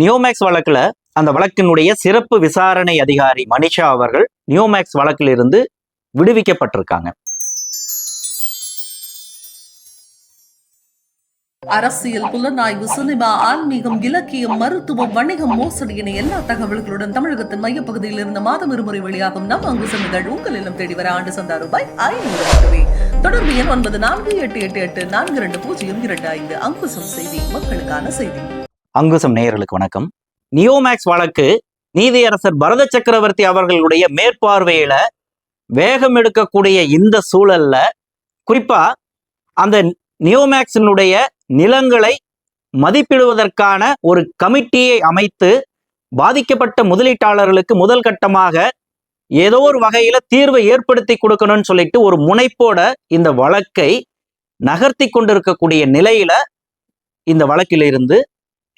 நியோமேக்ஸ் வழக்கில் அந்த வழக்கினுடைய சிறப்பு விசாரணை அதிகாரி மனிஷா அவர்கள் நியோமேக்ஸ் வழக்கிலிருந்து விடுவிக்கப்பட்டிருக்காங்க. அரசியல் புலனாய்வு சினிமா ஆன்மீகம் இலக்கியம் மருத்துவம் வணிகம் மோசடி என எல்லா தகவல்களுடன் தமிழகத்தின் மையப்பகுதியில் இருந்து மாதம் இருமுறை வெளியாகும் நம் அங்கு சென்றுகள் உங்கள் இல்லம் தேடி வர ஆண்டு சந்தா ரூபாய் ஐநூறு மட்டுமே. தொடர்பு எண் ஒன்பது நான்கு எட்டு எட்டு எட்டு நான்கு இரண்டு பூஜ்ஜியம் இரண்டு ஐந்து. அங்குசம் செய்தி மக்களுக்கான செய்தி. அங்குசம் நேயர்களுக்கு வணக்கம். நியோமேக்ஸ் வழக்கு நீதியரசர் பரத சக்கரவர்த்தி அவர்களுடைய மேற்பார்வையில வேகம் எடுக்கக்கூடிய இந்த சூழல்ல குறிப்பா அந்த நியோமேக்ஸினுடைய நிலங்களை மதிப்பிடுவதற்கான ஒரு கமிட்டியை அமைத்து பாதிக்கப்பட்ட முதலீட்டாளர்களுக்கு முதல் கட்டமாக ஏதோ ஒரு வகையில தீர்வை ஏற்படுத்தி கொடுக்கணும்னு சொல்லிட்டு ஒரு முனைப்போட இந்த வழக்கை நகர்த்தி கொண்டிருக்கக்கூடிய நிலையில இந்த வழக்கிலிருந்து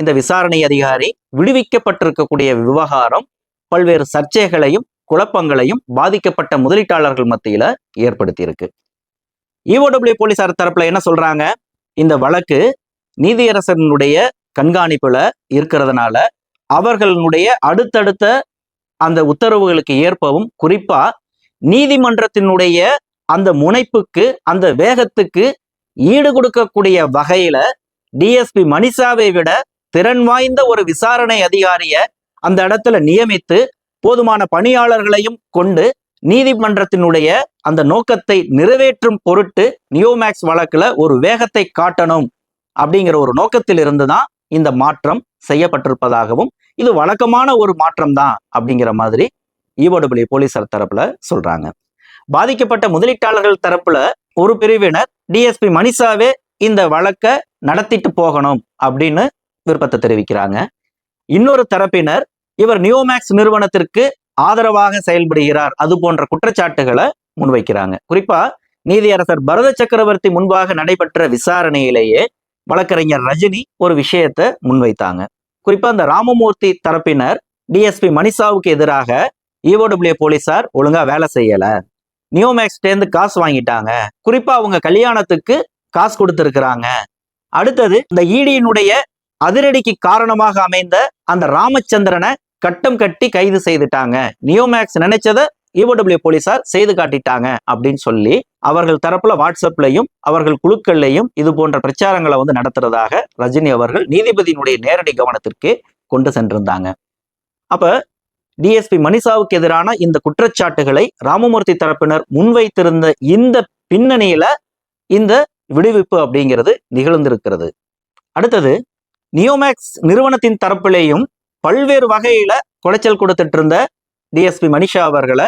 இந்த விசாரணை அதிகாரி விடுவிக்கப்பட்டிருக்கக்கூடிய விவகாரம் பல்வேறு சர்ச்சைகளையும் குழப்பங்களையும் பாதிக்கப்பட்ட முதலீட்டாளர்கள் மத்தியில ஏற்படுத்தியிருக்கு. இஓடபிள்யூ போலீசார் தரப்புல என்ன சொல்றாங்க? இந்த வழக்கு நீதியரசனுடைய கண்காணிப்புல இருக்கிறதுனால அவர்களுடைய அடுத்தடுத்த அந்த உத்தரவுகளுக்கு ஏற்பவும் குறிப்பா நீதிமன்றத்தினுடைய அந்த முனைப்புக்கு அந்த வேகத்துக்கு ஈடு கொடுக்கக்கூடிய வகையில டிஎஸ்பி மணிஷாவை விட திறன் வாய்ந்த ஒரு விசாரணை அதிகாரிய அந்த இடத்துல நியமித்து போதுமான பணியாளர்களையும் கொண்டு நீதிமன்றத்தினுடைய அந்த நோக்கத்தை நிறைவேற்றும் பொருட்டு நியோமேக்ஸ் வழக்குல ஒரு வேகத்தை காட்டணும் அப்படிங்கிற ஒரு நோக்கத்தில் இருந்துதான் இந்த மாற்றம் செய்யப்பட்டிருப்பதாகவும் இது வழக்கமான ஒரு மாற்றம் தான் அப்படிங்கிற மாதிரி ஈவோடபிள்யூ போலீசார் தரப்புல சொல்றாங்க. பாதிக்கப்பட்ட முதலீட்டாளர்கள் தரப்புல ஒரு பிரிவினர் டிஎஸ்பி மணிஷாவே இந்த வழக்கை நடத்திட்டு போகணும் அப்படின்னு விருப்பத்தை தெரிவிக்கிறாங்க. இன்னொரு தரப்பினர் இவர் நியோமேக்ஸ் நிறுவனத்திற்கு ஆதரவாக செயல்படுகிறார். அது போன்ற குற்றச்சாட்டுகளை முன்வைக்கிறாங்க. குறிப்பா நீதியரசர் பரத சக்கரவர்த்தி முன்பாக நடைபெற்ற விசாரணையிலேயே வழக்கறிஞர் ரஜினி ஒரு விஷயத்தை முன்வைத்தாங்க. குறிப்பா அந்த ராமமூர்த்தி தரப்பினர் டிஎஸ்பி மணிசாவுக்கு எதிராக இஓடபிள்யூ போலீசார் ஒழுங்கா வேலை செய்யல. நியோமேக்ஸ்டேந்து காசு வாங்கிட்டாங்க. குறிப்பா அவங்க கல்யாணத்துக்கு காசு கொடுத்திருக்கிறாங்க. அடுத்தது இந்த ஈடியினுடைய அதிரடிக்கு காரணமாக அமைந்த அந்த ராமச்சந்திரனை கட்டம் கட்டி கைது செய்துட்டாங்க. நியோமேக்ஸ் நினைச்சதை இஓடபிள்யூ போலீசார் செய்து காட்டிட்டாங்க அப்படின்னு சொல்லி அவர்கள் தரப்புல வாட்ஸ்அப்லையும் அவர்கள் குழுக்கள்லையும் இது போன்ற பிரச்சாரங்களை வந்து நடத்துறதாக ரஜினி அவர்கள் நீதிபதியினுடைய நேரடி கவனத்திற்கு கொண்டு சென்றிருந்தாங்க. அப்ப டிஎஸ்பி மணிஷாவுக்கு எதிரான இந்த குற்றச்சாட்டுகளை ராமமூர்த்தி தரப்பினர் முன்வைத்திருந்த இந்த பின்னணியில இந்த விடுவிப்பு அப்படிங்கிறது நிகழ்ந்திருக்கிறது. அடுத்தது நியோமேக்ஸ் நிறுவனத்தின் தரப்பிலேயும் பல்வேறு வகையில குடைச்சல் கொடுத்துட்டு இருந்த டிஎஸ்பி மனிஷா அவர்களை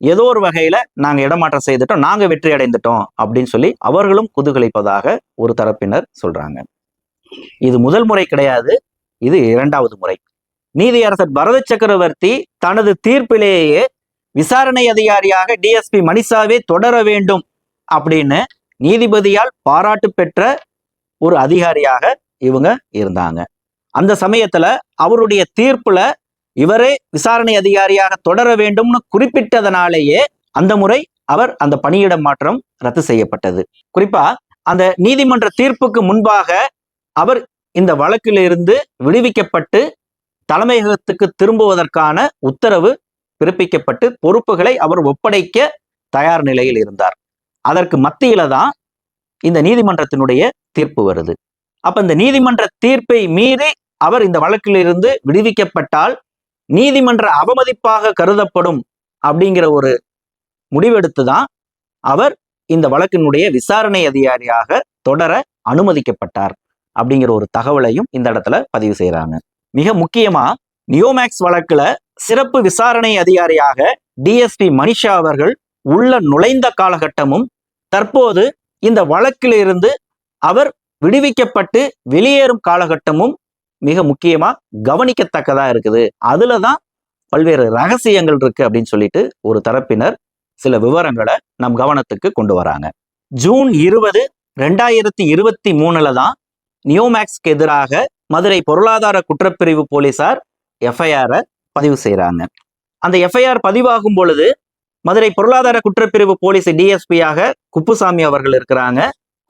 ஏதோ ஒரு வகையில நாங்க இடமாற்றம் செய்துட்டோம். நாங்க வெற்றி அடைந்துட்டோம் அப்படின்னு சொல்லி அவர்களும் குதூகலிப்பதாக ஒரு தரப்பினர் சொல்றாங்க. இது முதல் முறை கிடையாது. இது இரண்டாவது முறை. நீதியரசர் பரத சக்கரவர்த்தி தனது தீர்ப்பிலேயே விசாரணை அதிகாரியாக டிஎஸ்பி மணிஷாவே தொடர வேண்டும் அப்படின்னு நீதிபதியால் பாராட்டு பெற்ற ஒரு அதிகாரியாக இவங்க இருந்தாங்க. அந்த சமயத்துல அவருடைய தீர்ப்புல இவரே விசாரணை அதிகாரியாக தொடர வேண்டும்னு குறிப்பிட்டதனாலேயே அந்த முறை அவர் அந்த பணியிட மாற்றம் ரத்து செய்யப்பட்டது. குறிப்பா அந்த நீதிமன்ற தீர்ப்புக்கு முன்பாக அவர் இந்த வழக்கிலிருந்து விடுவிக்கப்பட்டு தலைமையகத்துக்கு திரும்புவதற்கான உத்தரவு பிறப்பிக்கப்பட்டு பொறுப்புகளை அவர் ஒப்படைக்க தயார் நிலையில் இருந்தார். அதற்கு மத்தியில தான் இந்த நீதிமன்றத்தினுடைய தீர்ப்பு வருது. அப்ப இந்த நீதிமன்ற தீர்ப்பை மீறி அவர் இந்த வழக்கிலிருந்து விடுவிக்கப்பட்டால் நீதிமன்ற அவமதிப்பாக கருதப்படும் அப்படிங்கிற ஒரு முடிவெடுத்து தான் அவர் இந்த வழக்கினுடைய விசாரணை அதிகாரியாக தொடர அனுமதிக்கப்பட்டார் அப்படிங்கிற ஒரு தகவலையும் இந்த இடத்துல பதிவு செய்யறாங்க மிக முக்கியமா நியோமேக்ஸ் வழக்குல சிறப்பு விசாரணை அதிகாரியாக டிஎஸ்பி மனிஷா அவர்கள் உள்ள நுழைந்த காலகட்டமும் தற்போது இந்த வழக்கிலிருந்து அவர் விடுவிக்கப்பட்டு வெளியேறும் காலகட்டமும் மிக முக்கியமா கவனிக்கத்தக்கதா இருக்குது. அதுலதான் பல்வேறு ரகசியங்கள் இருக்கு அப்படின்னு சொல்லிட்டு ஒரு தரப்பினர் சில விவரங்களை நம் கவனத்துக்கு கொண்டு வராங்க. ஜூன் இருபது ரெண்டாயிரத்தி இருபத்தி மூணுல தான் நியோமேக்ஸ்க்கு எதிராக மதுரை பொருளாதார குற்றப்பிரிவு போலீசார் எஃப்ஐஆரை பதிவு செய்கிறாங்க அந்த எஃப்ஐஆர் பதிவாகும் பொழுது மதுரை பொருளாதார குற்றப்பிரிவு போலீஸ் டிஎஸ்பியாக குப்புசாமி அவர்கள் இருக்கிறாங்க.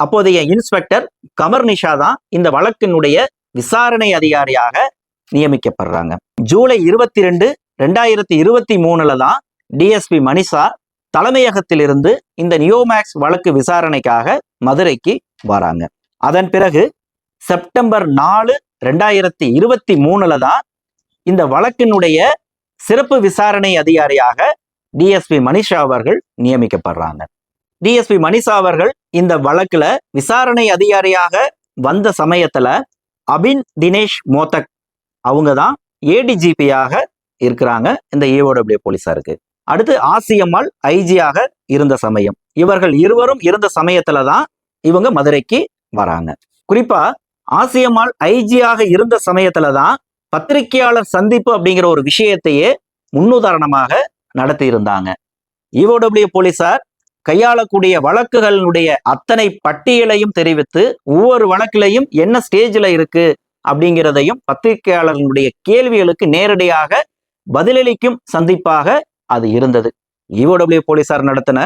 அப்போதைய இன்ஸ்பெக்டர் கமர் நிஷா தான் இந்த வழக்கினுடைய விசாரணை அதிகாரியாக நியமிக்கப்படுறாங்க. ஜூலை இருபத்தி ரெண்டு ரெண்டாயிரத்தி இருபத்தி மூணுல தான் டிஎஸ்பி மணிஷா தலைமையகத்திலிருந்து இந்த நியோமேக்ஸ் வழக்கு விசாரணைக்காக மதுரைக்கு வராங்க. அதன் பிறகு செப்டம்பர் நாலு ரெண்டாயிரத்தி இருபத்தி மூணுல தான் இந்த வழக்கினுடைய சிறப்பு விசாரணை அதிகாரியாக டிஎஸ்பி மனிஷா அவர்கள் நியமிக்கப்படுறாங்க. டிஎஸ்பி மணிஷா அவர்கள் இந்த வழக்குல விசாரணை அதிகாரியாக வந்த சமயத்துல அபின் தினேஷ் மோதக் அவங்க தான் ஏடிஜிபியாக இருக்கிறாங்க இந்த ஏஓடபிள்யூ போலீஸாருக்கு அடுத்து ஆசியம்மாள் ஐஜியாக இருந்த சமயம். இவர்கள் இருவரும் இருந்த சமயத்துல தான் இவங்க மதுரைக்கு வராங்க. குறிப்பா ஆசியம்மாள் ஐஜியாக இருந்த சமயத்துல தான் பத்திரிகையாளர் சந்திப்பு அப்படிங்கிற ஒரு விஷயத்தையே முன்னுதாரணமாக நடத்தி இருந்தாங்க ஈஓடபிள்யூ போலீசார் கையாளக்கூடிய வழக்குகளுடைய அத்தனை பட்டியலையும் தெரிவித்து ஒவ்வொரு வழக்கிலையும் என்ன ஸ்டேஜில் இருக்கு அப்படிங்கிறதையும் பத்திரிகையாளர்களுடைய கேள்விகளுக்கு நேரடியாக பதிலளிக்கும் சந்திப்பாக அது இருந்தது. இஓடபிள்யூ போலீசார் நடத்தின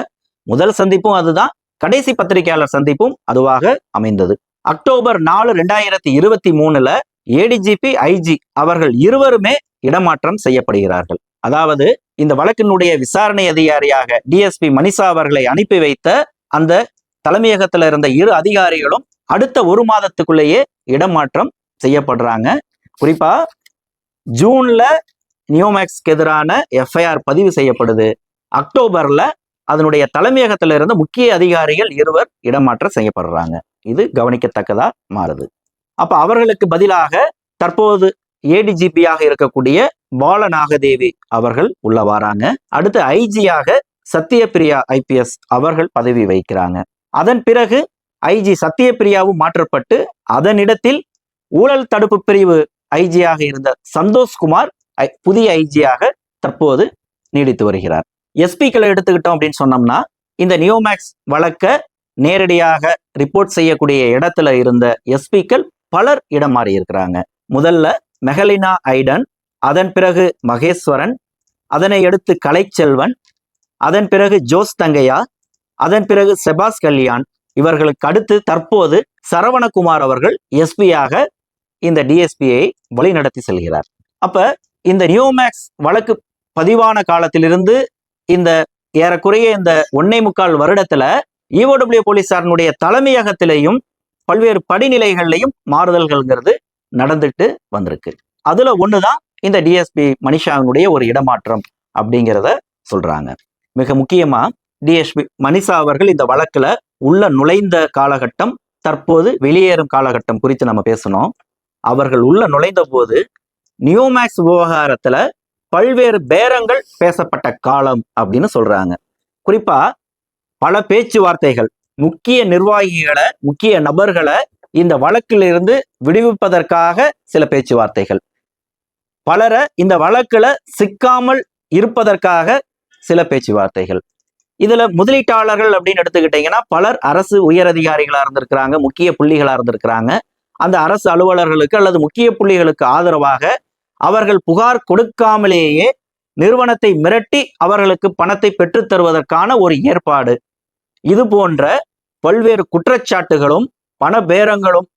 முதல் சந்திப்பும் அதுதான். கடைசி பத்திரிகையாளர் சந்திப்பும் அதுவாக அமைந்தது. அக்டோபர் நாலு ரெண்டாயிரத்தி இருபத்தி மூணுல ஏடிஜிபி ஐஜி அவர்கள் இருவருமே இடமாற்றம் செய்யப்படுகிறார்கள். அதாவது இந்த வழக்கினுடைய விசாரணை அதிகாரியாக டிஎஸ்பி மணிஷா அவர்களை அனுப்பி வைத்த அந்த தலைமையகத்துல இருந்த இரு அதிகாரிகளும் அடுத்த ஒரு மாதத்துக்குள்ளேயே இடமாற்றம் செய்யப்படுறாங்க. குறிப்பா ஜூன்ல நியோமேக்ஸ்க்கு எதிரான எஃப்ஐஆர் பதிவு செய்யப்படுது. அக்டோபர்ல அதனுடைய தலைமையகத்துல இருந்து முக்கிய அதிகாரிகள் இருவர் இடமாற்றம் செய்யப்படுறாங்க. இது கவனிக்கத்தக்கதா மாறுது. அப்ப அவர்களுக்கு பதிலாக தற்போது ஏடிஜிபியாக இருக்கக்கூடிய பாலநாகதேவி அவர்கள் உள்ள வராங்க. அடுத்து ஐஜியாக சத்யபிரியா ஐபிஎஸ் அவர்கள் பதவி வகிக்கிறாங்க. அதன் பிறகு ஐஜி சத்யபிரியாவும் மாற்றப்பட்டு அதனிடத்தில் ஊழல் தடுப்பு பிரிவு ஐஜியாக இருந்த சந்தோஷ்குமார் ஐ- புதிய ஐஜியாக தற்போது நீடித்து வருகிறார். எஸ்பிக்களை எடுத்துக்கிட்டோம் அப்படின்னு சொன்னோம்னா இந்த நியோமேக்ஸ் வழக்க நேரடியாக ரிப்போர்ட் செய்யக்கூடிய இடத்துல இருந்த எஸ்பிக்கள் பலர் இடம் மாறி இருக்கிறாங்க முதல்ல மெஹலினா ஐடன் அதன் பிறகு மகேஸ்வரன் அதனை அடுத்து கலைச்செல்வன் அதன் பிறகு ஜோஸ் தங்கையா அதன் பிறகு செபாஸ் கல்யாண். இவர்களுக்கு அடுத்து தற்போது சரவணகுமார் அவர்கள் எஸ்பியாக இந்த டிஎஸ்பியை வழிநடத்தி செல்கிறார். அப்ப இந்த நியூமேக்ஸ் வழக்கு பதிவான காலத்திலிருந்து இந்த ஏறக்குறைய இந்த ஒன்னே முக்கால் வருடத்துல இஓடபிள்யூ போலீசாரனுடைய தலைமையகத்திலையும் பல்வேறு படிநிலைகள்லையும் மாறுதல்கள்ங்கிறது நடந்துட்டு வந்திருக்கு. அதுல ஒண்ணுதான் இந்த டிஎஸ்பி மனிஷாவினுடைய ஒரு இடமாற்றம் அப்படிங்கிறத சொல்றாங்க. மிக முக்கியமா டிஎஸ்பி மனிஷா அவர்கள் இந்த வழக்குல உள்ள நுழைந்த காலகட்டம் தற்போது வெளியேறும் காலகட்டம் குறித்து நம்ம பேசணும். அவர்கள் உள்ள நுழைந்த போது நியோமேக்ஸ் விவகாரத்துல பல்வேறு பேரங்கள் பேசப்பட்ட காலம் அப்படின்னு சொல்றாங்க. குறிப்பா பல பேச்சுவார்த்தைகள் முக்கிய நிர்வாகிகளை முக்கிய நபர்களை இந்த வழக்கிலிருந்து விடுவிப்பதற்காக சில பேச்சுவார்த்தைகள். பலரை இந்த வழக்குல சிக்காமல் இருப்பதற்காக சில பேச்சுவார்த்தைகள். இதுல முதலீட்டாளர்கள் அப்படின்னு எடுத்துக்கிட்டீங்கன்னா பலர் அரசு உயரதிகாரிகளா இருந்திருக்கிறாங்க முக்கிய புள்ளிகளா இருந்திருக்கிறாங்க. அந்த அரசு அலுவலர்களுக்கு அல்லது முக்கிய புள்ளிகளுக்கு ஆதரவாக அவர்கள் புகார் கொடுக்காமலேயே நிறுவனத்தை மிரட்டி அவர்களுக்கு பணத்தை பெற்றுத்தருவதற்கான ஒரு ஏற்பாடு. இது போன்ற பல்வேறு குற்றச்சாட்டுகளும் பண பேரங்களும்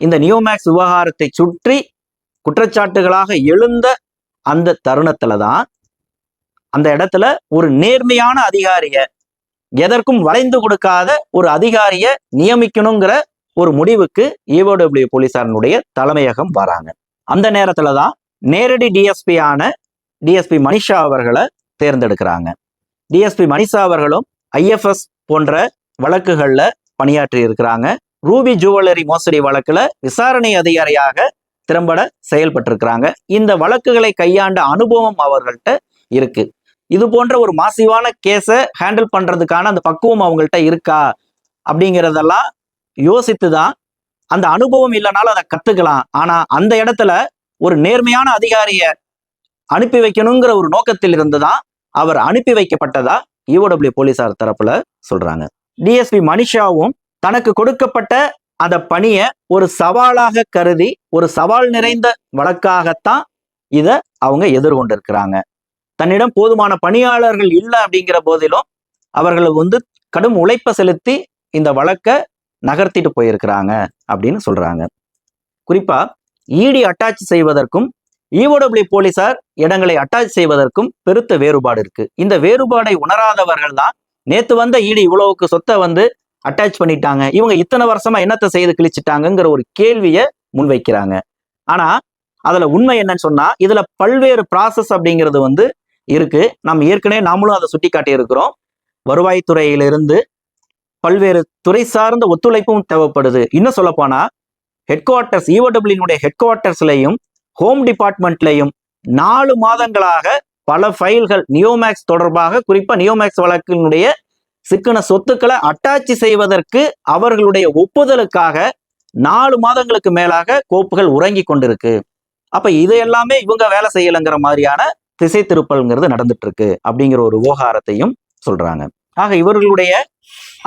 இந்த நியோமேக்ஸ் விவகாரத்தை சுற்றி குற்றச்சாட்டுகளாக எழுந்த அந்த தருணத்துல தான் அந்த இடத்துல ஒரு நேர்மையான அதிகாரிய எதற்கும் வளைந்து கொடுக்காத ஒரு அதிகாரிய நியமிக்கணுங்கிற ஒரு முடிவுக்கு ஏஓடபிள்யூ போலீசாரினுடைய தலைமையகம் வராங்க. அந்த நேரத்துல தான் நேரடி டிஎஸ்பி ஆன டிஎஸ்பி மனிஷா அவர்களை தேர்ந்தெடுக்கிறாங்க. டிஎஸ்பி மனிஷா அவர்களும் ஐஎஃப்எஸ் போன்ற வழக்குகளில் பணியாற்றி இருக்கிறாங்க. ரூபி ஜுவல்லரி மோசடி வழக்குல விசாரணை அதிகாரியாக திறம்பட செயல்பட்டிருக்கிறாங்க. இந்த வழக்குகளை கையாண்ட அனுபவம் அவர்கள்ட்ட இருக்கு. இது போன்ற ஒரு மாசிவான கேஸை ஹேண்டில் பண்றதுக்கான அந்த பக்குவம் அவங்கள்ட்ட இருக்கா? அப்படிங்கிறதெல்லாம் யோசித்து தான் அந்த அனுபவம் இல்லைனாலும் அதை கத்துக்கலாம். ஆனா அந்த இடத்துல ஒரு நேர்மையான அதிகாரிய அனுப்பி வைக்கணுங்கிற ஒரு நோக்கத்தில் இருந்து தான் அவர் அனுப்பி வைக்கப்பட்டதா ஈஓடபிள்யூ போலீசார் தரப்புல சொல்றாங்க. டிஎஸ்பி மனிஷாவும் தனக்கு கொடுக்கப்பட்ட அந்த பணியை ஒரு சவாலாக கருதி ஒரு சவால் நிறைந்த வழக்காகத்தான் இத அவங்க எதிர்கொண்டிருக்கிறாங்க. தன்னிடம் போதுமான பணியாளர்கள் இல்லை அப்படிங்கிற போதிலும் அவர்கள் வந்து கடும் உழைப்பை செலுத்தி இந்த வழக்கை நகர்த்திட்டு போயிருக்கிறாங்க அப்படின்னு சொல்றாங்க. குறிப்பா இடி அட்டாச் செய்வதற்கும் இஓடபிள்யூ போலீசார் இடங்களை அட்டாச் செய்வதற்கும் பெருத்த வேறுபாடு இருக்கு. இந்த வேறுபாடை உணராதவர்கள் தான் நேத்து வந்த ஈடி இவ்வளவுக்கு சொத்தை வந்து அட்டாச் பண்ணிட்டாங்க. இவங்க இத்தனை வருஷமா என்னத்தை செய்து கிழிச்சிட்டாங்கங்கிற ஒரு கேள்வியை முன்வைக்கிறாங்க. ஆனா அதுல உண்மை என்னன்னு சொன்னா இதுல பல்வேறு ப்ராசஸ் அப்படிங்கிறது வந்து இருக்கு. நம்ம ஏற்கனவே நாமளும் அதை சுட்டி காட்டியிருக்கிறோம். வருவாய்த்துறையிலிருந்து பல்வேறு துறை சார்ந்த ஒத்துழைப்பும் தேவைப்படுது. இன்னும் சொல்லப்போனா போனா ஹெட் குவார்ட்டர்ஸ் இஓடபிள்யூனுடைய ஹெட் குவார்ட்டர்ஸ்லையும் ஹோம் டிபார்ட்மெண்ட்லையும் நாலு மாதங்களாக பல ஃபைல்கள் நியோமேக்ஸ் தொடர்பாக குறிப்பாக நியோமேக்ஸ் வழக்கினுடைய சிக்கன சொத்துக்களை அட்டாச்சி செய்வதற்கு அவர்களுடைய ஒப்புதலுக்காக நாலு மாதங்களுக்கு மேலாக கோப்புகள் உறங்கி கொண்டிருக்கு. அப்ப இது எல்லாமே இவங்க வேலை செய்யலைங்கிற மாதிரியான திசை திருப்பல்ங்கிறது நடந்துட்டு இருக்கு அப்படிங்கிற ஒரு விவகாரத்தையும் சொல்றாங்க. ஆக இவர்களுடைய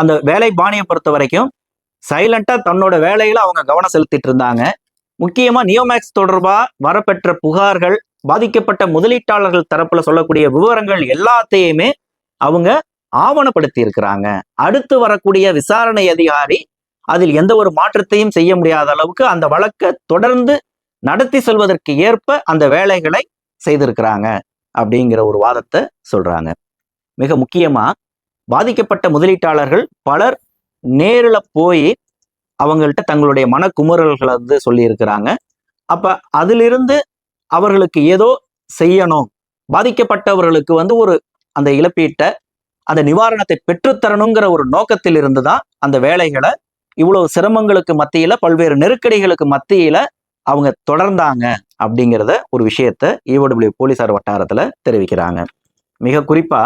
அந்த வேலை பாணியை பொறுத்த வரைக்கும் சைலண்டா தன்னோட வேலையில அவங்க கவனம் செலுத்திட்டு இருந்தாங்க. முக்கியமா நியோமேக்ஸ் தொடர்பா வரப்பெற்ற புகார்கள் பாதிக்கப்பட்ட முதலீட்டாளர்கள் தரப்புல சொல்லக்கூடிய விவரங்கள் எல்லாத்தையுமே அவங்க ஆவணப்படுத்தி இருக்கிறாங்க அடுத்து வரக்கூடிய விசாரணை அதிகாரி அதில் எந்த ஒரு மாற்றத்தையும் செய்ய முடியாத அளவுக்கு அந்த வழக்கை தொடர்ந்து நடத்தி செல்வதற்கு ஏற்ப அந்த வேலைகளை செய்திருக்கிறாங்க அப்படிங்கிற ஒரு வாதத்தை சொல்றாங்க. மிக முக்கியமா பாதிக்கப்பட்ட முதலீட்டாளர்கள் பலர் நேரில் போய் அவங்கள்ட்ட தங்களுடைய மனக்குமுறல்களை வந்து சொல்லியிருக்கிறாங்க. அப்ப அதிலிருந்து அவர்களுக்கு ஏதோ செய்யணும். பாதிக்கப்பட்டவர்களுக்கு வந்து ஒரு அந்த இழப்பீட்டை அந்த நிவாரணத்தை பெற்றுத்தரணுங்கிற ஒரு நோக்கத்தில் இருந்து தான் அந்த வேலைகளை இவ்வளவு சிரமங்களுக்கு மத்தியில பல்வேறு நெருக்கடிகளுக்கு மத்தியில அவங்க தொடர்ந்தாங்க அப்படிங்கிறத ஒரு விஷயத்த ஈவடபிள்யூ போலீசார் வட்டாரத்துல தெரிவிக்கிறாங்க. மிக குறிப்பா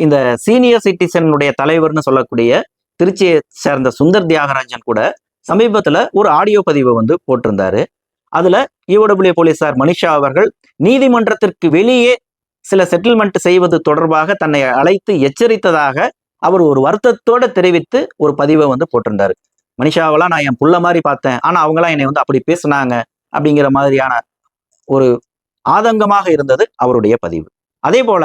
இந்த சீனியர் சிட்டிசனுடைய தலைவர்னு சொல்லக்கூடிய திருச்சியை சேர்ந்த சுந்தர் தியாகராஜன் கூட சமீபத்துல ஒரு ஆடியோ பதிவை வந்து போட்டிருந்தாரு. அதுல ஈவடபிள்யூ போலீசார் மனிஷா அவர்கள் நீதிமன்றத்திற்கு வெளியே சில செட்டில்மெண்ட் செய்வது தொடர்பாக தன்னை அழைத்து எச்சரித்ததாக அவர் ஒரு வருத்தத்தோட தெரிவித்து ஒரு பதிவை வந்து போட்டிருந்தாரு. மனிஷாவெல்லாம் நான் என் புள்ள மாதிரி பார்த்தேன். ஆனால் அவங்களாம் என்னை வந்து அப்படி பேசுனாங்க அப்படிங்கிற மாதிரியான ஒரு ஆதங்கமாக இருந்தது அவருடைய பதிவு. அதே போல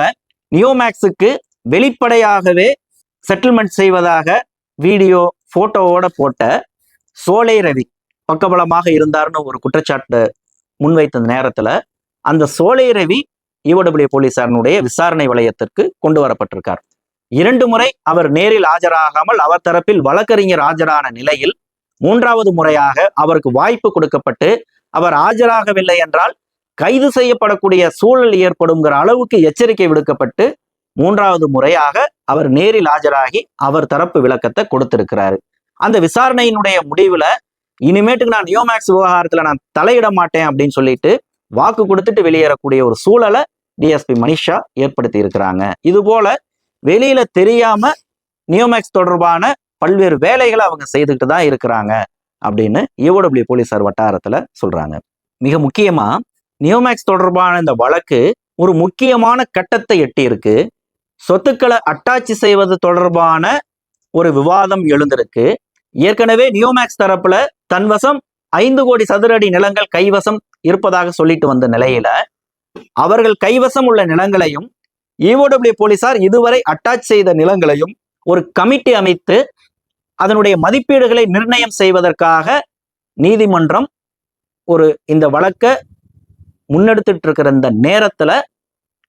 நியோமேக்ஸுக்கு வெளிப்படையாகவே செட்டில்மெண்ட் செய்வதாக வீடியோ போட்டோவோட போட்ட சோலை ரவி பக்கபலமாக இருந்தார்னு ஒரு குற்றச்சாட்டு முன்வைத்த நேரத்தில் அந்த சோலை ரவி ஈவடபிள்யூ போலீசாரனுடைய விசாரணை வளையத்திற்கு கொண்டு வரப்பட்டிருக்கார். இரண்டு முறை அவர் நேரில் ஆஜராகாமல் அவர் தரப்பில் வழக்கறிஞர் ஆஜரான நிலையில் மூன்றாவது முறையாக அவருக்கு வாய்ப்பு கொடுக்கப்பட்டு அவர் ஆஜராகவில்லை என்றால் கைது செய்யப்படக்கூடிய சூழல் ஏற்படுங்கிற அளவுக்கு எச்சரிக்கை விடுக்கப்பட்டு மூன்றாவது முறையாக அவர் நேரில் ஆஜராகி அவர் தரப்பு விளக்கத்தை கொடுத்திருக்கிறாரு. அந்த விசாரணையினுடைய முடிவுல இனிமேட்டுக்கு நான் நியோமேக்ஸ் விவகாரத்துல நான் தலையிட மாட்டேன் அப்படின்னு சொல்லிட்டு வாக்கு கொடுத்துட்டு வெளியேறக்கூடிய ஒரு சூழலை டிஎஸ்பி மனிஷா ஏற்படுத்தி இருக்கிறாங்க இது போல வெளியில தெரியாம நியோமேக்ஸ் தொடர்பான பல்வேறு வேலைகளை அவங்க செய்துக்கிட்டு தான் இருக்கிறாங்க அப்படின்னு யூடபிள்யூ போலீசார் வட்டாரத்துல சொல்றாங்க. மிக முக்கியமா நியோமேக்ஸ் தொடர்பான இந்த வழக்கு ஒரு முக்கியமான கட்டத்தை எட்டியிருக்கு. சொத்துக்களை அட்டாச்சி செய்வது தொடர்பான ஒரு விவாதம் எழுந்திருக்கு. ஏற்கனவே நியோமேக்ஸ் தரப்புல தன்வசம் ஐந்து கோடி சதுர அடி நிலங்கள் கைவசம் இருப்பதாக சொல்லிட்டு வந்த நிலையில அவர்கள் கைவசம் உள்ள நிலங்களையும் இஓடபிள்யூ போலீசார் இதுவரை அட்டாச் செய்த நிலங்களையும் ஒரு கமிட்டி அமைத்து அதனுடைய மதிப்பீடுகளை நிர்ணயம் செய்வதற்காக நீதிமன்றம் ஒரு இந்த வழக்கை முன்னெடுத்துட்டு இருக்கிற இந்த நேரத்துல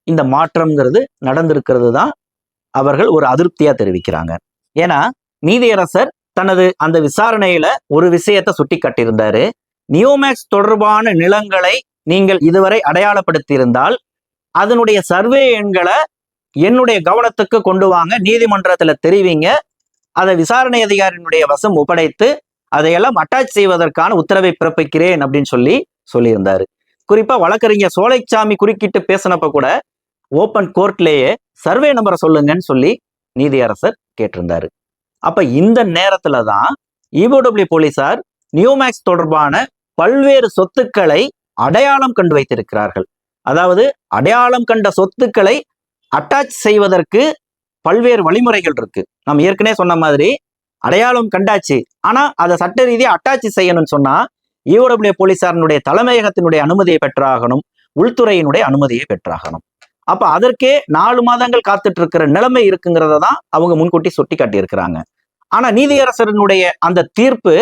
இந்த மாற்றம்ங்கிறது நடந்திருக்கிறது தான் அவர்கள் ஒரு அதிருப்தியா தெரிவிக்கிறாங்க. ஏன்னா நீதியரசர் தனது அந்த விசாரணையில ஒரு விஷயத்தை சுட்டி காட்டியிருந்தாரு நியோமேக்ஸ் தொடர்பான நிலங்களை நீங்கள் இதுவரை அடையாளப்படுத்தியிருந்தால் அதனுடைய சர்வே எண்களை என்னுடைய கவனத்துக்கு கொண்டு வாங்க நீதிமன்றத்துல தெரிவிங்க அதை விசாரணை அதிகாரியினுடைய வசம் ஒப்படைத்து அதையெல்லாம் அட்டாச் செய்வதற்கான உத்தரவை பிறப்பிக்கிறேன் அப்படின்னு சொல்லி சொல்லியிருந்தாரு. குறிப்பா வழக்கறிஞர் சோலைச்சாமி குறுக்கிட்டு பேசினப்ப கூட ஓப்பன் கோர்ட்லேயே சர்வே நம்பரை சொல்லுங்கன்னு சொல்லி நீதியரசர் கேட்டிருந்தாரு. அப்ப இந்த நேரத்துல தான் இஓடபிள்யூ போலீசார் நியூமேக்ஸ் தொடர்பான பல்வேறு சொத்துக்களை அடையாளம் கண்டு வைத்திருக்கிறார்கள். அதாவது அடையாளம் கண்ட சொத்துக்களை அட்டாச் செய்வதற்கு பல்வேறு வழிமுறைகள் இருக்கு. நம்ம ஏற்கனவே சொன்ன மாதிரி அடையாளம் கண்டாச்சு. ஆனா அதை சட்ட ரீதியாக அட்டாச் செய்யணும்னு சொன்னா ஈஓடபிள்யூ போலீசாரினுடைய தலைமையகத்தினுடைய அனுமதியை பெற்றாகணும் உள்துறையினுடைய அனுமதியை பெற்றாகணும். அப்ப அதற்கே நாலு மாதங்கள் காத்துட்டு இருக்கிற நிலைமை இருக்குங்கிறத தான் அவங்க முன்கூட்டி சுட்டி காட்டியிருக்கிறாங்க ஆனா நீதியரசரனுடைய அந்த தீர்ப்பு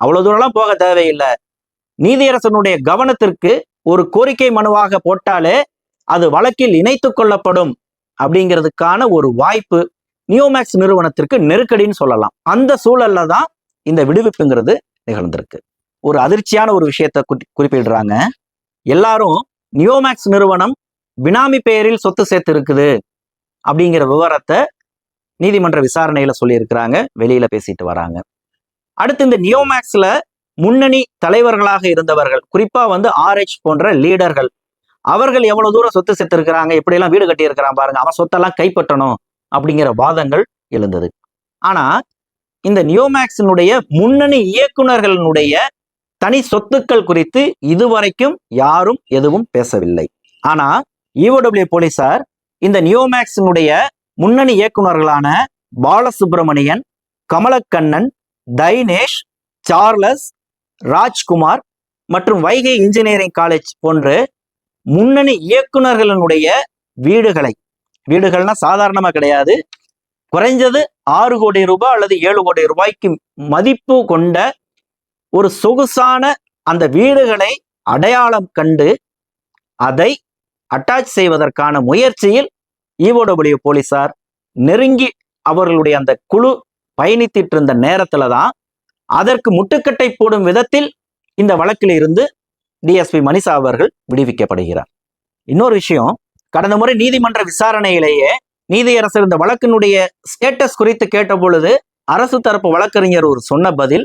அவ்வளவு தூரம்லாம் போக தேவையில்லை. நீதியரசனுடைய கவனத்திற்கு ஒரு கோரிக்கை மனுவாக போட்டாலே அது வழக்கில் இணைத்து கொள்ளப்படும் அப்படிங்கிறதுக்கான ஒரு வாய்ப்பு நியோமேக்ஸ் நிறுவனத்திற்கு நெருக்கடின்னு சொல்லலாம். அந்த சூழல்ல தான் இந்த விடுவிப்புங்கிறது நிகழ்ந்திருக்கு. ஒரு அதிர்ச்சியான ஒரு விஷயத்தை குறிப்பிடுறாங்க. எல்லாரும் நியோமேக்ஸ் நிறுவனம் பினாமி பெயரில் சொத்து சேர்த்து இருக்குது அப்படிங்கிற விவரத்தை நீதிமன்ற விசாரணையில சொல்லியிருக்கிறாங்க. வெளியில பேசிட்டு வராங்க. அடுத்து இந்த நியோமேக்ஸ்ல முன்னணி தலைவர்களாக இருந்தவர்கள். குறிப்பா வந்து ஆர்எச் போன்ற லீடர்கள். அவர்கள் எவ்வளவு தூரம் சொத்து செத்துருக்கிறாங்க இப்படியெல்லாம் வீடு கட்டி இருக்கிறான் பாருங்க அவன் சொத்தெல்லாம் கைப்பற்றணும் அப்படிங்கிற வாதங்கள் எழுந்தது. ஆனா இந்த நியோமேக்ஸினுடைய முன்னணி இயக்குனர்களினுடைய தனி சொத்துக்கள் குறித்து இதுவரைக்கும் யாரும் எதுவும் பேசவில்லை. ஆனா இஓடபிள்யூ போலீசார் இந்த நியோமேக்ஸினுடைய முன்னணி இயக்குனர்களான பாலசுப்ரமணியன் கமலக்கண்ணன் தைனேஷ் சார்லஸ் ராஜ்குமார் மற்றும் வைகை இன்ஜினியரிங் காலேஜ் போன்று முன்னணி இயக்குனர்களினுடைய வீடுகளை வீடுகள்னா சாதாரணமா கிடையாது. குறைஞ்சது ஆறு கோடி ரூபாய் அல்லது ஏழு கோடி ரூபாய்க்கு மதிப்பு கொண்ட ஒரு சொகுசான அந்த வீடுகளை அடையாளம் கண்டு அதை அட்டாச் செய்வதற்கான முயற்சியில் ஈவோடபிள்யூ போலீசார் நெருங்கி அவர்களுடைய அந்த குழு பயணித்திட்டு இருந்த நேரத்துல தான் அதற்கு முட்டுக்கட்டை போடும் விதத்தில் இந்த வழக்கில் இருந்து டிஎஸ்பி மணிசா அவர்கள் விடுவிக்கப்படுகிறார். இன்னொரு விஷயம் கடந்த முறை நீதிமன்ற விசாரணையிலேயே நீதியரசர் இந்த வழக்கினுடைய ஸ்டேட்டஸ் குறித்து கேட்ட பொழுது அரசு தரப்பு வழக்கறிஞர் ஒரு சொன்ன பதில்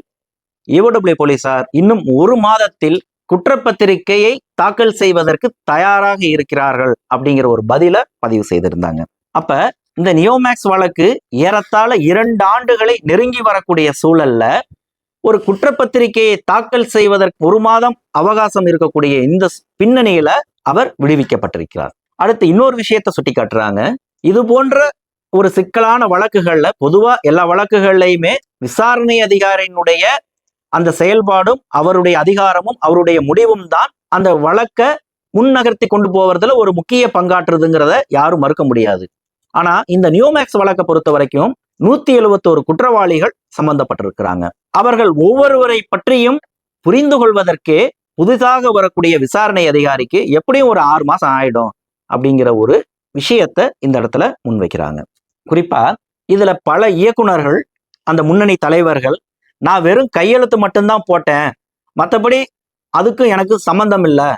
ஈவோடபிள்யூ போலீசார் இன்னும் ஒரு மாதத்தில் குற்றப்பத்திரிகையை தாக்கல் செய்வதற்கு தயாராக இருக்கிறார்கள் அப்படிங்கிற ஒரு பதில பதிவு செய்திருந்தாங்க. அப்ப இந்த நியோமேக்ஸ் வழக்கு ஏறத்தாழ இரண்டு ஆண்டுகளை நெருங்கி வரக்கூடிய சூழல்ல ஒரு குற்றப்பத்திரிகையை தாக்கல் செய்வதற்கு ஒரு மாதம் அவகாசம் இருக்கக்கூடிய இந்த பின்னணியில அவர் விடுவிக்கப்பட்டிருக்கிறார். அடுத்து இன்னொரு விஷயத்தை சுட்டி காட்டுறாங்க இது போன்ற ஒரு சிக்கலான வழக்குகள்ல பொதுவா எல்லா வழக்குகள்லையுமே விசாரணை அதிகாரியினுடைய அந்த செயல்பாடும் அவருடைய அதிகாரமும் அவருடைய முடிவும் தான் அந்த வழக்க முன்னகர்த்தி கொண்டு போவதில் ஒரு முக்கிய பங்காற்றுதுங்கிறத யாரும் மறுக்க முடியாது. ஆனா இந்த நியூமேக்ஸ் வழக்கை பொறுத்த வரைக்கும் நூத்தி எழுபத்தோரு குற்றவாளிகள் சம்பந்தப்பட்டிருக்கிறாங்க. அவர்கள் ஒவ்வொருவரை பற்றியும் புரிந்து கொள்வதற்கே புதிதாக வரக்கூடிய விசாரணை அதிகாரிக்கு எப்படியும் ஒரு ஆறு மாசம் ஆயிடும் அப்படிங்கிற ஒரு விஷயத்த இந்த இடத்துல முன்வைக்கிறாங்க. குறிப்பா இதுல பல இயக்குனர்கள் அந்த முன்னணி தலைவர்கள் நான் வெறும் கையெழுத்து மட்டும்தான் போட்டேன் மற்றபடி அதுக்கும் எனக்கு சம்பந்தம் இல்லை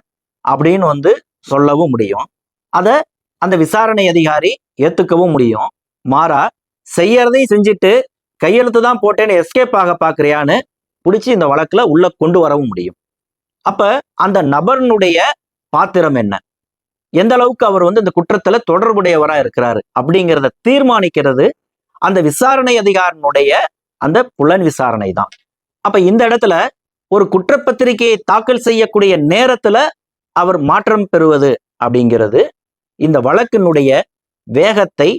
அப்படின்னு வந்து சொல்லவும் முடியும். அதை அந்த விசாரணை அதிகாரி ஏத்துக்கவும் முடியும். மாறா செய்யறதையும் செஞ்சுட்டு கையெழுத்து தான் போட்டேன்னு எஸ்கேப் ஆக பாக்குறியான்னு பிடிச்சி இந்த வழக்குல உள்ள கொண்டு வரவும் முடியும். அப்ப அந்த நபர்னுடைய பாத்திரம் என்ன? எந்த அளவுக்கு அவர் வந்து இந்த குற்றத்துல தொடர்புடையவரா இருக்கிறாரு? அப்படிங்கிறத தீர்மானிக்கிறது அந்த விசாரணை அதிகாரனுடைய அந்த புலன் விசாரணை தான் அப்ப இந்த இடத்துல ஒரு குற்றப்பத்திரிகையை தாக்கல் செய்யக்கூடிய நேரத்துல அவர் மாற்றம் பெறுவது அப்படிங்கிறது இந்த வழக்கினுடைய வேகத்தை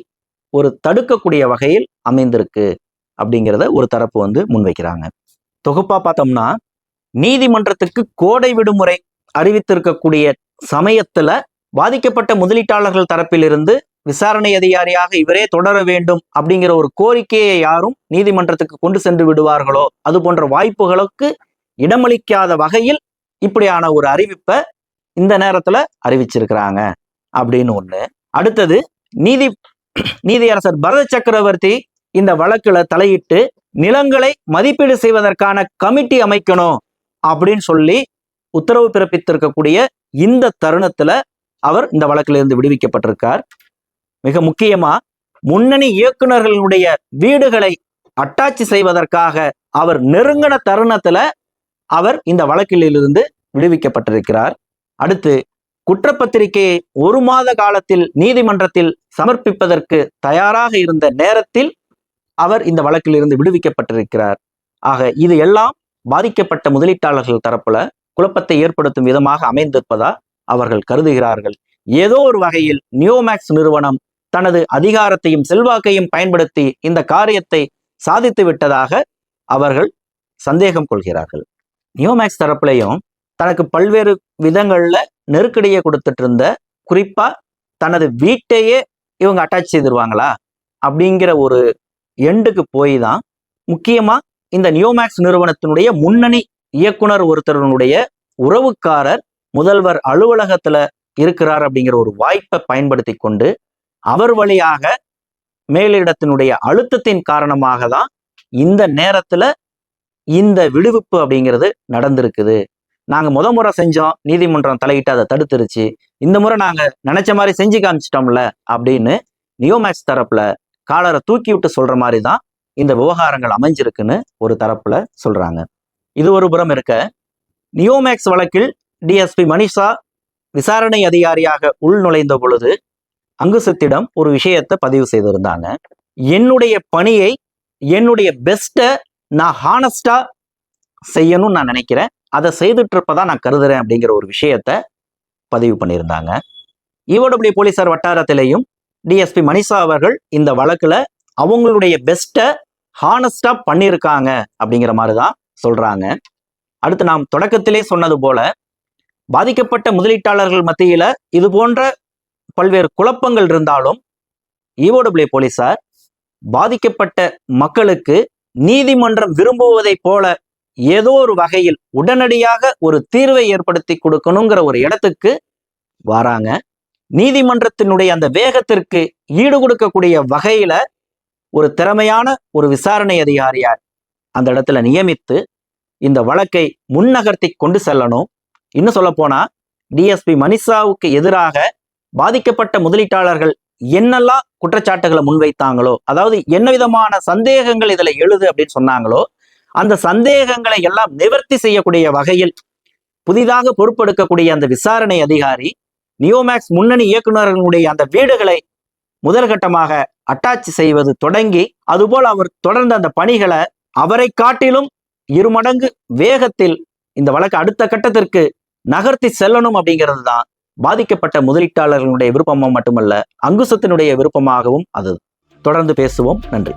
ஒரு தடுக்கக்கூடிய வகையில் அமைந்திருக்கு அப்படிங்கிறத ஒரு தரப்பு வந்து முன்வைக்கிறாங்க. தொகுப்பா பார்த்தோம்னா நீதிமன்றத்துக்கு கோடை விடுமுறை அறிவித்திருக்கக்கூடிய சமயத்துல பாதிக்கப்பட்ட முதலீட்டாளர்கள் தரப்பிலிருந்து விசாரணை அதிகாரியாக இவரே தொடர வேண்டும் அப்படிங்கிற ஒரு கோரிக்கையை யாரும் நீதிமன்றத்துக்கு கொண்டு சென்று விடுவார்களோ அது போன்ற வாய்ப்புகளுக்கு இடமளிக்காத வகையில் இப்படியான ஒரு அறிவிப்பை இந்த நேரத்துல அறிவிச்சிருக்கிறாங்க அப்படின்னு ஒண்ணு. அடுத்தது நீதி நீதியரசர் பரத சக்கரவர்த்தி இந்த வழக்குல தலையிட்டு நிலங்களை மதிப்பீடு செய்வதற்கான கமிட்டி அமைக்கணும் அப்படின்னு சொல்லி உத்தரவு பிறப்பித்திருக்கக்கூடிய இந்த தருணத்துல அவர் இந்த வழக்கிலிருந்து இருந்து விடுவிக்கப்பட்டிருக்கார். மிக முக்கியமா முன்னணி இயக்குனர்களுடைய வீடுகளை அட்டாச்சி செய்வதற்காக அவர் நெருங்கின தருணத்துல அவர் இந்த வழக்கிலிருந்து விடுவிக்கப்பட்டிருக்கிறார். அடுத்து குற்றப்பத்திரிகையை ஒரு மாத காலத்தில் நீதிமன்றத்தில் சமர்ப்பிப்பதற்கு தயாராக இருந்த நேரத்தில் அவர் இந்த வழக்கிலிருந்து விடுவிக்கப்பட்டிருக்கிறார். ஆக இது எல்லாம் பாதிக்கப்பட்ட முதலீட்டாளர்கள் தரப்புல குழப்பத்தை ஏற்படுத்தும் விதமாக அமைந்திருப்பதா அவர்கள் கருதுகிறார்கள். ஏதோ ஒரு வகையில் நியோமேக்ஸ் நிறுவனம் தனது அதிகாரத்தையும் செல்வாக்கையும் பயன்படுத்தி இந்த காரியத்தை சாதித்து விட்டதாக அவர்கள் சந்தேகம் கொள்கிறார்கள். நியோமேக்ஸ் தரப்புலையும் தனக்கு பல்வேறு விதங்கள்ல நெருக்கடியை கொடுத்துட்டு இருந்த குறிப்பா தனது வீட்டையே இவங்க அட்டாச் செய்திருவாங்களா? அப்படிங்கிற ஒரு எண்டுக்கு போய் தான் முக்கியமா இந்த நியோமேக்ஸ் நிறுவனத்தினுடைய முன்னணி இயக்குனர் ஒருத்தருடைய உறவுக்காரர் முதல்வர் அலுவலகத்துல இருக்கிறார் அப்படிங்கிற ஒரு வாய்ப்பை பயன்படுத்தி கொண்டு அவர் வழியாக மேலிடத்தினுடைய அழுத்தத்தின் காரணமாக தான் இந்த நேரத்துல இந்த விடுவிப்பு அப்படிங்கிறது நடந்திருக்குது. நாங்கள் முத முறை செஞ்சோம் நீதிமன்றம் தலையிட்டு அதை தடுத்துருச்சு. இந்த முறை நாங்கள் நினைச்ச மாதிரி செஞ்சு காமிச்சிட்டோம்ல அப்படின்னு நியோமேக்ஸ் தரப்புல காலரை தூக்கி விட்டு சொல்ற மாதிரி தான் இந்த விவகாரங்கள் அமைஞ்சிருக்குன்னு ஒரு தரப்புல சொல்றாங்க. இது ஒரு புறம் இருக்க நியோமேக்ஸ் வழக்கில் டிஎஸ்பி மனிஷா விசாரணை அதிகாரியாக உள் நுழைந்த பொழுது அங்குசத்திடம் ஒரு விஷயத்தை பதிவு செய்திருந்தாங்க. என்னுடைய பணியை என்னுடைய பெஸ்ட்டை நான் ஹானஸ்டா செய்யணும்னு நான் நினைக்கிறேன். அதை செய்துட்டு இருப்பதா நான் கருதுறேன் அப்படிங்கிற ஒரு விஷயத்த பதிவு பண்ணியிருந்தாங்க. ஈவோடபிள்யூ போலீசார் வட்டாரத்திலையும் டிஎஸ்பி மணிஷா அவர்கள் இந்த வழக்குல அவங்களுடைய பெஸ்ட்டை ஹானஸ்டா பண்ணியிருக்காங்க அப்படிங்கிற மாதிரி தான் சொல்றாங்க. அடுத்து நாம் தொடக்கத்திலே சொன்னது போல பாதிக்கப்பட்ட முதலீட்டாளர்கள் மத்தியில இது போன்ற பல்வேறு குழப்பங்கள் இருந்தாலும் ஈவோடபிள்யூ போலீசார் பாதிக்கப்பட்ட மக்களுக்கு நீதிமன்றம் விரும்புவதைப் போல ஏதோ ஒரு வகையில் உடனடியாக ஒரு தீர்வை ஏற்படுத்தி கொடுக்கணுங்கிற ஒரு இடத்துக்கு வராங்க. நீதிமன்றத்தினுடைய அந்த வேகத்திற்கு ஈடு கொடுக்கக்கூடிய வகையில ஒரு திறமையான ஒரு விசாரணை அதிகாரியார் அந்த இடத்துல நியமித்து இந்த வழக்கை முன்னகர்த்தி கொண்டு செல்லணும். இன்னும் சொல்ல போனா டிஎஸ்பி மனிஷாவுக்கு எதிராக பாதிக்கப்பட்ட முதலீட்டாளர்கள் என்னெல்லாம் குற்றச்சாட்டுகளை முன்வைத்தாங்களோ அதாவது என்ன விதமான சந்தேகங்கள் இதுல எழுது அப்படின்னு சொன்னாங்களோ அந்த சந்தேகங்களை எல்லாம் நிவர்த்தி செய்யக்கூடிய வகையில் புதிதாக பொறுப்பெடுக்கக்கூடிய அந்த விசாரணை அதிகாரி நியோமேக்ஸ் முன்னணி இயக்குநர்களுடைய அந்த வீடுகளை முதற்கட்டமாக அட்டாச் செய்வது தொடங்கி அதுபோல் அவர் தொடர்ந்த அந்த பணிகளை அவரை காட்டிலும் இருமடங்கு வேகத்தில் இந்த வழக்கு அடுத்த கட்டத்திற்கு நகர்த்தி செல்லணும் அப்படிங்கிறது தான் பாதிக்கப்பட்ட முதலீட்டாளர்களுடைய விருப்பமும் மட்டுமல்ல அங்குசத்தினுடைய விருப்பமாகவும் அது தொடர்ந்து பேசுவோம். நன்றி.